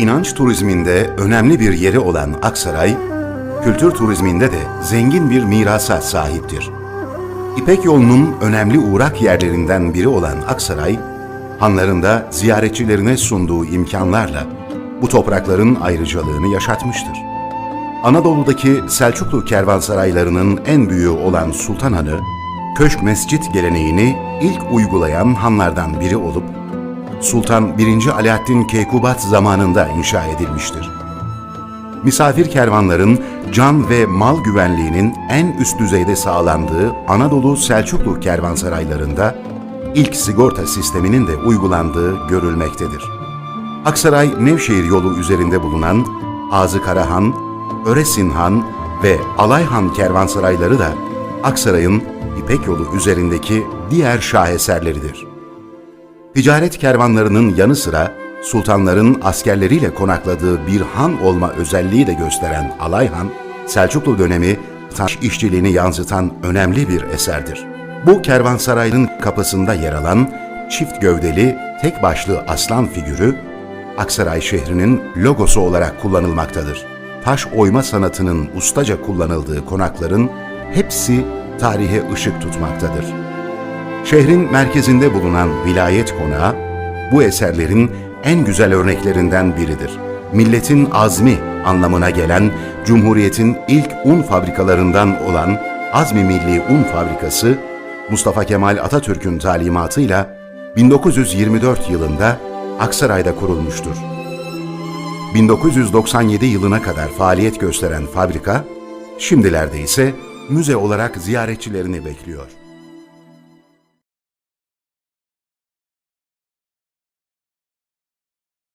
inanç turizminde önemli bir yeri olan Aksaray, kültür turizminde de zengin bir mirasa sahiptir. İpek yolunun önemli uğrak yerlerinden biri olan Aksaray, hanlarında ziyaretçilerine sunduğu imkanlarla bu toprakların ayrıcalığını yaşatmıştır. Anadolu'daki Selçuklu kervansaraylarının en büyüğü olan Sultan Hanı, köşk mescit geleneğini ilk uygulayan hanlardan biri olup, Sultan 1. Alaaddin Keykubat zamanında inşa edilmiştir. Misafir kervanların can ve mal güvenliğinin en üst düzeyde sağlandığı Anadolu Selçuklu kervansaraylarında ilk sigorta sisteminin de uygulandığı görülmektedir. Aksaray Nevşehir yolu üzerinde bulunan Ağzı Karahan, Öresinhan ve Alayhan kervansarayları da Aksaray'ın İpek yolu üzerindeki diğer şaheserleridir. Ticaret kervanlarının yanı sıra sultanların askerleriyle konakladığı bir han olma özelliği de gösteren Alayhan, Selçuklu dönemi taş işçiliğini yansıtan önemli bir eserdir. Bu kervansarayın kapısında yer alan çift gövdeli tek başlı aslan figürü Aksaray şehrinin logosu olarak kullanılmaktadır. Taş oyma sanatının ustaca kullanıldığı konakların hepsi tarihe ışık tutmaktadır. Şehrin merkezinde bulunan vilayet konağı, bu eserlerin en güzel örneklerinden biridir. Milletin azmi anlamına gelen Cumhuriyet'in ilk un fabrikalarından olan Azmi Milli Un Fabrikası, Mustafa Kemal Atatürk'ün talimatıyla 1924 yılında Aksaray'da kurulmuştur. 1997 yılına kadar faaliyet gösteren fabrika, şimdilerde ise müze olarak ziyaretçilerini bekliyor.